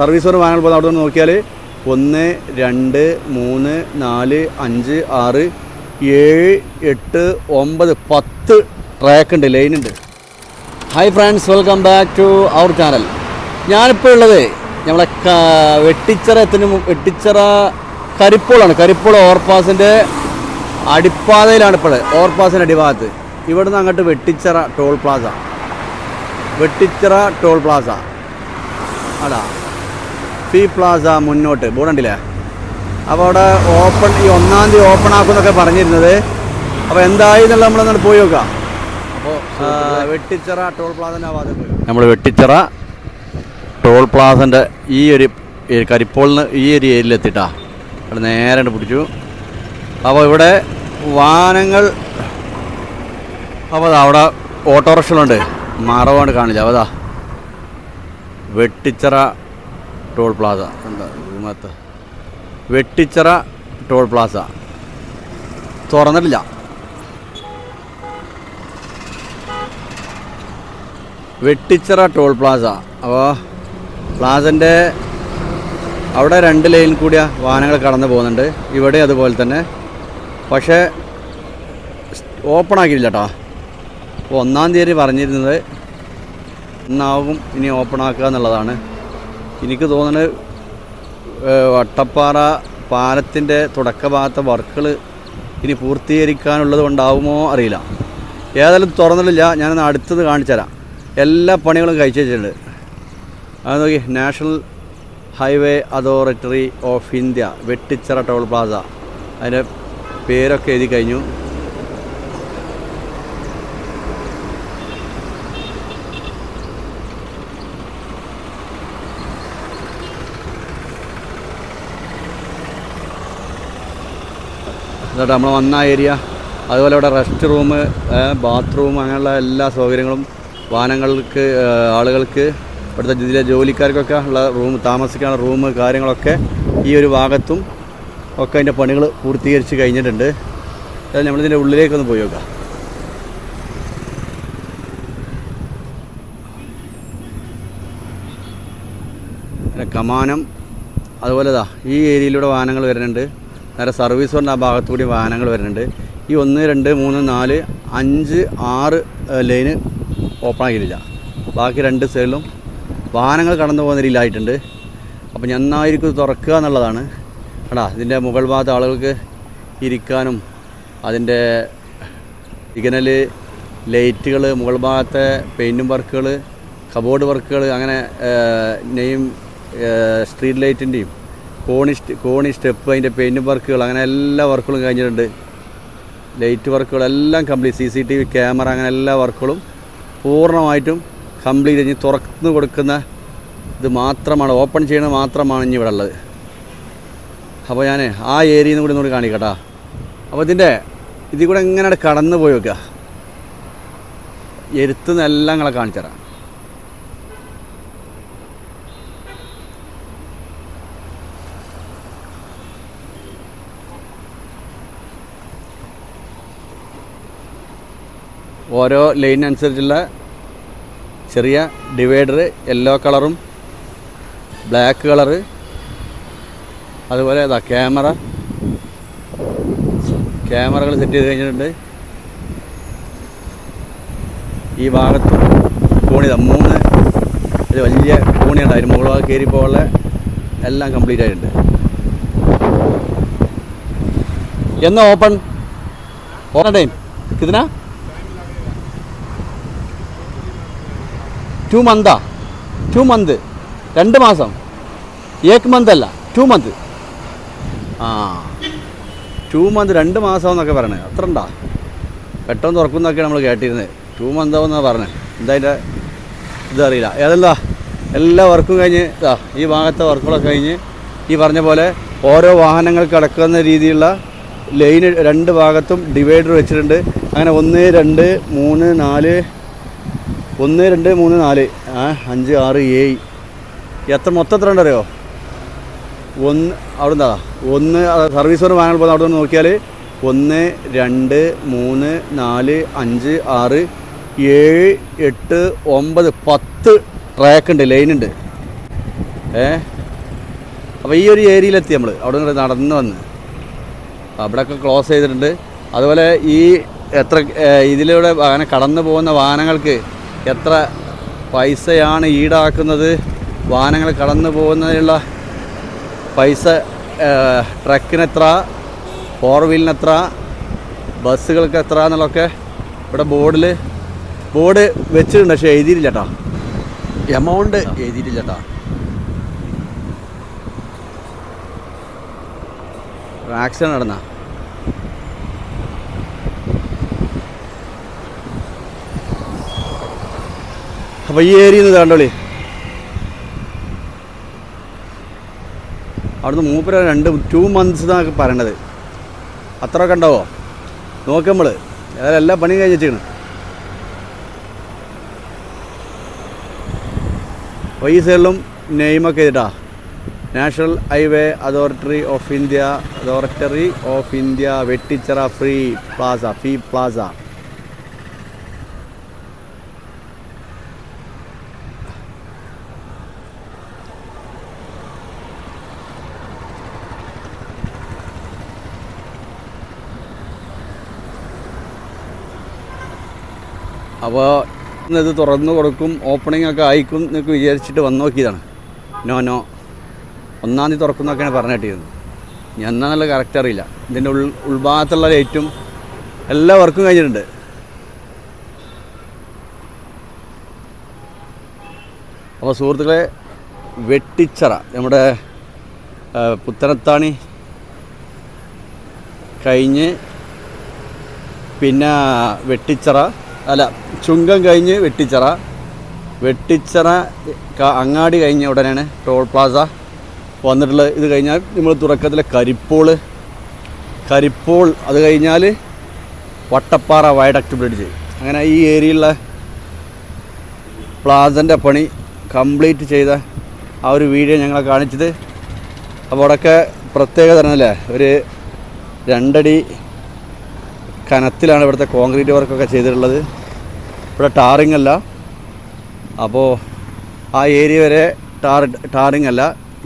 Service road വാങ്ങാൻ പോകുന്ന അവിടെ നോക്കിയാൽ ഒന്ന് രണ്ട് മൂന്ന് നാല് അഞ്ച് ആറ് ഏഴ് എട്ട് ഒമ്പത് പത്ത് ട്രാക്ക് ഉണ്ട് ലൈൻ ഉണ്ട് hi friends welcome back to our channel ഞാനിപ്പോൾ ഉള്ളത് നമ്മളെ വെട്ടിച്ചിറ എത്തിന് വെട്ടിച്ചിറ കരിപ്പോളാണ്. കരിപ്പോൾ ഓവർപാസിന്റെ അടിപ്പാതയിലാണ് ഇപ്പോൾ ഓവർപാസിന്റെ അടിഭാഗത്ത്. ഇവിടുന്ന് അങ്ങോട്ട് Vettichira toll plaza. Vettichira toll plaza. അതാ. ഫി പ്ലാസ മുന്നോട്ട്. ബോർഡ് ഉണ്ടില്ലേ അപ്പോൾ അവിടെ ഓപ്പൺ ഈ ഒന്നാം തീയതി ഓപ്പൺ ആക്കുമെന്നൊക്കെ പറഞ്ഞിരുന്നത്. അപ്പോൾ എന്തായി എന്നുള്ള നമ്മളൊന്ന് പോയി നോക്കാം. അപ്പോൾ വെട്ടിച്ചിറ ടോൾ പ്ലാസന്റെ ആ ഭാഗത്ത് പോയി. നമ്മൾ വെട്ടിച്ചിറ ടോൾ പ്ലാസന്റെ ഈ ഒരു കരിപ്പോളിന് ഈ ഒരു ഏരിയയിലെത്തിട്ടാ അവിടെ നേരെ പിടിച്ചു. അപ്പോൾ ഇവിടെ വാഹനങ്ങൾ അപ്പോൾ അവിടെ ഓട്ടോറിക്ഷകളുണ്ട്. മറവാണ്ട് കാണില്ല. അപ്പോൾ ദാ വെട്ടിച്ചിറ ടോൾ പ്ലാസ. ഉണ്ട് വെട്ടിച്ചിറ ടോൾ പ്ലാസ. തുറന്നിട്ടില്ല. Vettichira toll plaza. അപ്പോൾ പ്ലാസന്റെ അവിടെ രണ്ട് ലൈൻ കൂടിയ വാഹനങ്ങൾ കടന്നു പോകുന്നുണ്ട്. ഇവിടെ അതുപോലെ തന്നെ. പക്ഷേ ഓപ്പൺ ആക്കിയില്ല കേട്ടോ ഒന്നാം തീയതി പറഞ്ഞിരുന്നത് ഇന്നാവും ഇനി ഓപ്പൺ ആക്കുക എന്നുള്ളതാണ്. എനിക്ക് തോന്നുന്നത് വട്ടപ്പാറ പാലത്തിന്റെ തുടക്ക ഭാഗത്തെ വർക്കുകൾ ഇനി പൂർത്തീകരിക്കാനുള്ളത് കൊണ്ടാവുമോ അറിയില്ല. ഏതായാലും തുറന്നിട്ടില്ല. ഞാനൊന്ന് അടുത്തത് കാണിച്ചു തരാം. എല്ലാ പണികളും കഴിച്ചു വെച്ചിട്ടുണ്ട്. അത് നോക്കി. National highway authority of India Vettichira toll plaza. അതിന്റെ പേരൊക്കെ എഴുതി കഴിഞ്ഞു. എന്നിട്ട് നമ്മൾ വന്ന ഏരിയ അതുപോലെ ഇവിടെ റെസ്റ്റ് റൂം ബാത്റൂം അങ്ങനെയുള്ള എല്ലാ സൗകര്യങ്ങളും വാഹനങ്ങൾക്ക് ആളുകൾക്ക് ഇവിടുത്തെ ജില്ലയിലെ ജോലിക്കാർക്കൊക്കെ ഉള്ള റൂം താമസിക്കാനുള്ള റൂം കാര്യങ്ങളൊക്കെ ഈ ഒരു ഭാഗത്തും ഒക്കെ അതിന്റെ പണികൾ പൂർത്തീകരിച്ച് കഴിഞ്ഞിട്ടുണ്ട്. അതായത് നമ്മളിതിന്റെ ഉള്ളിലേക്കൊന്ന് പോയി നോക്കാം. കമാനം അതുപോലെ ഈ ഏരിയയിലൂടെ വാഹനങ്ങൾ വരുന്നുണ്ട്. നേരെ സർവീസ് പറഞ്ഞ ആ ഭാഗത്തുകൂടി വാഹനങ്ങൾ വരുന്നുണ്ട്. ഈ ഒന്ന് രണ്ട് മൂന്ന് നാല് അഞ്ച് ആറ് ലൈന് ഓപ്പൺ ആക്കിയിട്ടില്ല. ബാക്കി രണ്ട് സൈഡിലും വാഹനങ്ങൾ കടന്നു പോകുന്ന രീതിയിലായിട്ടുണ്ട് അപ്പോൾ നന്നായിരിക്കും തുറക്കുക എന്നുള്ളതാണ്. കേടാ ഇതിന്റെ മുകൾ ഭാഗത്ത് ആളുകൾക്ക് ഇരിക്കാനും അതിന്റെ സിഗ്നൽ ലൈറ്റുകൾ മുകൾ ഭാഗത്തെ പെയിന്റും വർക്കുകൾ കബോർഡ് വർക്കുകൾ അങ്ങനെ നെയിം സ്ട്രീറ്റ് ലൈറ്റിന്റെയും കോണി സ്റ്റ് കോണി സ്റ്റെപ്പ് അതിന്റെ പെയിന്റും വർക്കുകൾ അങ്ങനെ എല്ലാ വർക്കുകളും കഴിഞ്ഞിട്ടുണ്ട്. Light വർക്കുകളെല്ലാം complete C C T V camera അങ്ങനെ എല്ലാ വർക്കുകളും പൂർണമായിട്ടും കംപ്ലീറ്റ് കഴിഞ്ഞ് തുറന്നു കൊടുക്കുന്ന ഇത് മാത്രമാണ് ഓപ്പൺ ചെയ്യുന്നത് മാത്രമാണ് ഇനി ഇവിടെ ഉള്ളത്. അപ്പോൾ ഞാൻ ആ ഏരിയയിൽ നിന്ന് കൂടി ഒന്നുകൂടി കാണിക്കട്ടാ അപ്പോൾ ഇതിന്റെ ഇതിൽ കൂടെ എങ്ങനെ കടന്നു പോയി വെക്കുക എരുത്തുനിന്നെല്ലാം നിങ്ങളെ കാണിച്ചു തരാം ഓരോ ലൈൻ അനുസരിച്ചുള്ള ചെറിയ ഡിവൈഡർ യെല്ലോ കളറും ബ്ലാക്ക് കളറ് അതുപോലെ ഇതാ ക്യാമറ ക്യാമറകൾ സെറ്റ് ചെയ്ത് കഴിഞ്ഞിട്ടുണ്ട്. ഈ ഭാഗത്തും കോണിത മൂന്ന്. ഒരു വലിയ കോണിയുണ്ട് അതിന് മുകളിൽ കയറി പോകാനുള്ള എല്ലാം കംപ്ലീറ്റ് ആയിട്ടുണ്ട്. എന്നാ ഓപ്പൺ ഓപ്പൺ ടൈം കിതനാ? ടു മന്താ ടു മന്ത് രണ്ട് മാസം. ഏക്ക് മന്ത് അല്ല. ടു മന്ത് ആ. ടു മന്ത് രണ്ട് മാസം എന്നൊക്കെ പറയണേ. അത്ര ഉണ്ടാ. പെട്ടെന്ന് തുറക്കുന്നൊക്കെയാണ് നമ്മൾ കേട്ടിരുന്നത് ടു മന്താവെന്നാണ് പറഞ്ഞത് എന്താ അതിന്റെ ഇതറിയില്ല ഏതെന്താ? എല്ലാ വർക്കും കഴിഞ്ഞ് ഇതാ ഈ ഭാഗത്തെ വർക്കുകളൊക്കെ കഴിഞ്ഞ് ഈ പറഞ്ഞ പോലെ ഓരോ വാഹനങ്ങൾ അടക്കുന്ന രീതിയിലുള്ള ലൈന് രണ്ട് ഭാഗത്തും ഡിവൈഡർ വെച്ചിട്ടുണ്ട്. അങ്ങനെ ഒന്ന് രണ്ട് മൂന്ന് നാല് ഒന്ന് രണ്ട് മൂന്ന് നാല് ആ അഞ്ച് ആറ് ഏഴ്. എത്ര മൊത്തം എത്ര ഉണ്ടറിയോ ഒന്ന് അവിടെ എന്താ ഒന്ന് സർവീസ് വരെ വാങ്ങാൻ പോകുന്ന അവിടെ നിന്ന് നോക്കിയാൽ ഒന്ന് രണ്ട് മൂന്ന് നാല് അഞ്ച് ആറ് ഏഴ് എട്ട് ഒമ്പത് പത്ത് ട്രാക്ക് ഉണ്ട് ലൈൻ ഉണ്ട് ഏ? അപ്പോൾ ഈ ഒരു ഏരിയയിലെത്തി നമ്മൾ അവിടെ നിന്ന് നടന്ന് വന്ന്. അവിടെയൊക്കെ ക്ലോസ് ചെയ്തിട്ടുണ്ട്. അതുപോലെ ഈ എത്ര ഇതിലൂടെ അങ്ങനെ കടന്നു പോകുന്ന വാഹനങ്ങൾക്ക് എത്ര പൈസയാണ് ഈടാക്കുന്നത്? വാഹനങ്ങൾ കടന്നു പോകുന്നതിനുള്ള പൈസ ട്രക്കിനെത്ര ഫോർ വീലിനെത്ര ബസ്സുകൾക്ക് എത്ര എന്നുള്ളതൊക്കെ ഇവിടെ ബോർഡിൽ ബോർഡ് വെച്ചിട്ടുണ്ട് പക്ഷേ എഴുതിയിട്ടില്ല കേട്ടോ. എമൗണ്ട് എഴുതിയിട്ടില്ല കേട്ടോ. ആക്സിഡന്റ് നടന്ന. അപ്പോൾ ഈ ഏരിയയിൽ നിന്ന് കണ്ടോളി അവിടുന്ന് മൂപ്പര രണ്ട് ടു മന്ത്സ് എന്നൊക്കെ പറയണത്. അത്രയൊക്കെ ഉണ്ടാവോ? നോക്ക് നമ്മൾ ഏതായാലും എല്ലാ പണിയും കഴിഞ്ഞിട്ടാണ് അപ്പോൾ ഈ സൈഡിലും നെയിമൊക്കെ ചെയ്തിട്ടാ national highway authority of India authority of India Vettichira free plaza fee plaza അപ്പോൾ ഇത് തുറന്നു കൊടുക്കും ഓപ്പണിംഗ് ഒക്കെ ആയിക്കും എന്നൊക്കെ വിചാരിച്ചിട്ട് വന്ന് നോക്കിയതാണ്. No no. ഒന്നാം തീയതി തുറക്കുന്നൊക്കെയാണ് പറഞ്ഞു കിട്ടിയത് ഞാൻ എന്നാന്നുള്ള കറക്റ്റ് അറിയില്ല. ഇതിന്റെ ഉൾ ഉൾഭാഗത്തുള്ള ലൈറ്റും എല്ലാ വർക്കും കഴിഞ്ഞിട്ടുണ്ട്. അപ്പോൾ സുഹൃത്തുക്കളെ വെട്ടിച്ചറ നമ്മുടെ പുത്തനത്താണി കഴിഞ്ഞ് പിന്നെ വെട്ടിച്ചറ അല്ല ചുങ്കം കഴിഞ്ഞ് വെട്ടിച്ചറ. വെട്ടിച്ചറ അങ്ങാടി കഴിഞ്ഞ ഉടനെയാണ് ടോൾ പ്ലാസ വന്നിട്ടുള്ളത്. ഇത് കഴിഞ്ഞാൽ നമ്മൾ തുറക്കത്തിലെ കരിപ്പോൾ കരിപ്പോൾ അത് കഴിഞ്ഞാൽ വട്ടപ്പാറ വയഡക്ട് ബ്രിഡ്ജ്. അങ്ങനെ ഈ ഏരിയയിലുള്ള പ്ലാസന്റെ പണി കംപ്ലീറ്റ് ചെയ്ത ആ ഒരു വീഡിയോ ഞങ്ങളെ കാണിച്ചത്. അപ്പോൾ അവിടെയൊക്കെ പ്രത്യേകത തന്നെയല്ലേ ഒരു രണ്ടടി കനത്തിലാണ് ഇവിടുത്തെ കോൺക്രീറ്റ് വർക്കൊക്കെ ചെയ്തിട്ടുള്ളത്. ഇവിടെ ടാറിങ് അല്ല. അപ്പോൾ ആ ഏരിയ വരെ ടാർ ടാറിങ് അല്ല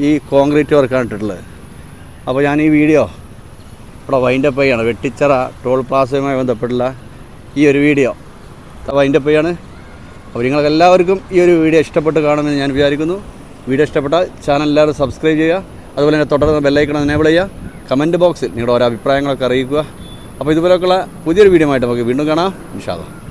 ഈ കോൺക്രീറ്റ് വർക്കാണ് ഇട്ടിട്ടുള്ളത്. അപ്പോൾ ഞാൻ ഈ വീഡിയോ ഇവിടെ വൈൻഡപ്പ് ചെയ്യാണ്. വെട്ടിച്ചറ ടോൾ പ്ലാസയുമായി ബന്ധപ്പെട്ടുള്ള ഈ ഒരു വീഡിയോ. വൈൻഡപ്പ് ചെയ്യാണ്. അപ്പോൾ നിങ്ങൾക്ക് എല്ലാവർക്കും ഈ ഒരു വീഡിയോ ഇഷ്ടപ്പെട്ട് കാണുമെന്ന് ഞാൻ വിചാരിക്കുന്നു. വീഡിയോ ഇഷ്ടപ്പെട്ടാൽ ചാനൽ എല്ലാവരും സബ്സ്ക്രൈബ് ചെയ്യുക. അതുപോലെ തന്നെ തുടർന്ന് ബെല്ലൈക്കണം എനേബിൾ ചെയ്യുക. കമന്റ് ബോക്സിൽ നിങ്ങളുടെ ഓരോ അഭിപ്രായങ്ങളൊക്കെ അറിയിക്കുക. അപ്പോൾ ഇതുപോലെയൊക്കെയുള്ള പുതിയൊരു വീഡിയോ ആയിട്ട് നമുക്ക് വീണ്ടും കാണാം. ഇൻഷാല്ലാ